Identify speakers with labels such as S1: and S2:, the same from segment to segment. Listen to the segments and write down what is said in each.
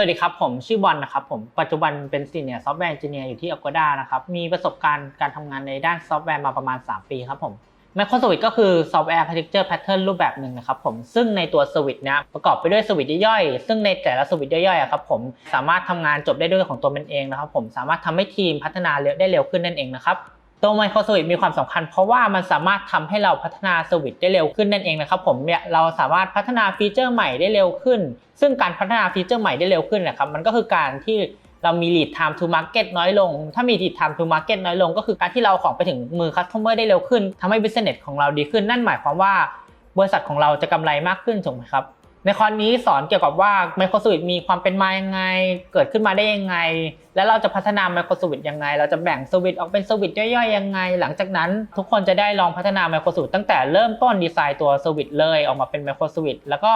S1: วัสดีครับผมชื่อบอลนะครับผมปัจจุบันเป็นซีเนียร์ซอฟต์แวร์เอนจิเนียร์อยู่ที่ Agoda นะครับมีประสบการณ์การทำงานในด้านซอฟต์แวร์มาประมาณ 3 ปีครับผม Microservice ก็คือซอฟต์แวร์ Architecture Pattern รูปแบบหนึ่งนะครับผมซึ่งในตัวสวิตนี้ประกอบไปด้วยสวิตย่อยๆซึ่งในแต่ละสวิตย่อยๆครับผมสามารถทำงานจบได้ด้วยของตัวมันเองนะครับผมสามารถทำให้ทีมพัฒนาเร็วได้เร็วขึ้นนั่นเองนะครับ ตัว Microservice มีความสำคัญเพราะว่ามันสามารถทำให้เราพัฒนาสวิตได้เร็วขึ้นนั่นเองนะครับผมเนี่ยเราสามารถพัฒนาฟีเจอร์ใหม่ได้เร็วขึ้น ซึ่งการพัฒนาฟีเจอร์ใหม่ได้เร็วขึ้นนะครับมันก็คือการที่เรามี lead time to market น้อยลง ถ้ามี lead time to market น้อยลง ก็คือการที่เราของไปถึงมือ customer ได้เร็วขึ้นทำให้ business ของเราดีขึ้น นั่นหมายความว่าบริษัทของเราจะกำไรมากขึ้นถูกไหมครับ ในคอนนี้สอนเกี่ยวกับว่า Microservice มีความเป็นมายังไง เกิดขึ้นมาได้ยังไง แล้วเราจะพัฒนา Microservice ยังไง เราจะแบ่งสวิตออกเป็นสวิตย่อยๆยังไง หลังจากนั้นทุกคนจะได้ลองพัฒนา Microservice ตั้งแต่เริ่มต้นดีไซน์ตัวสวิตเลยออกมาเป็น Microservice แล้วก็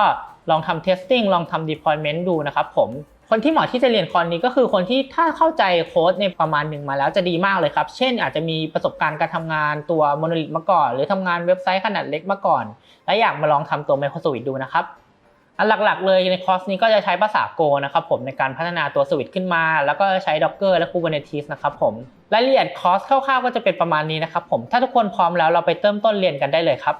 S1: ลองทำ testing ลองทำ deployment ดูนะครับผมคนที่เหมาะที่จะเรียนคอนนี้ก็คือคนที่ถ้าเข้าใจโค้ดในประมาณหนึ่งมาแล้วจะดีมากเลยครับ เช่นอาจจะมีประสบการณ์การทำงานตัว Monolith มาก่อน หรือทำงานเว็บไซต์ขนาดเล็กมาก่อน และอยากมาลองทำตัว Microservice ดูนะครับ อันหลักๆเลยในคอร์สนี้ก็จะใช้ภาษา Go นะครับผมในการพัฒนาตัวสวิตขึ้นมา แล้วก็ใช้ Docker และ Kubernetes นะครับผมรายละเอียดคอร์สคร่าวๆก็จะเป็นประมาณนี้นะครับผมถ้าทุกคนพร้อมแล้วเราไปเริ่มต้นเรียนกันได้เลยครับ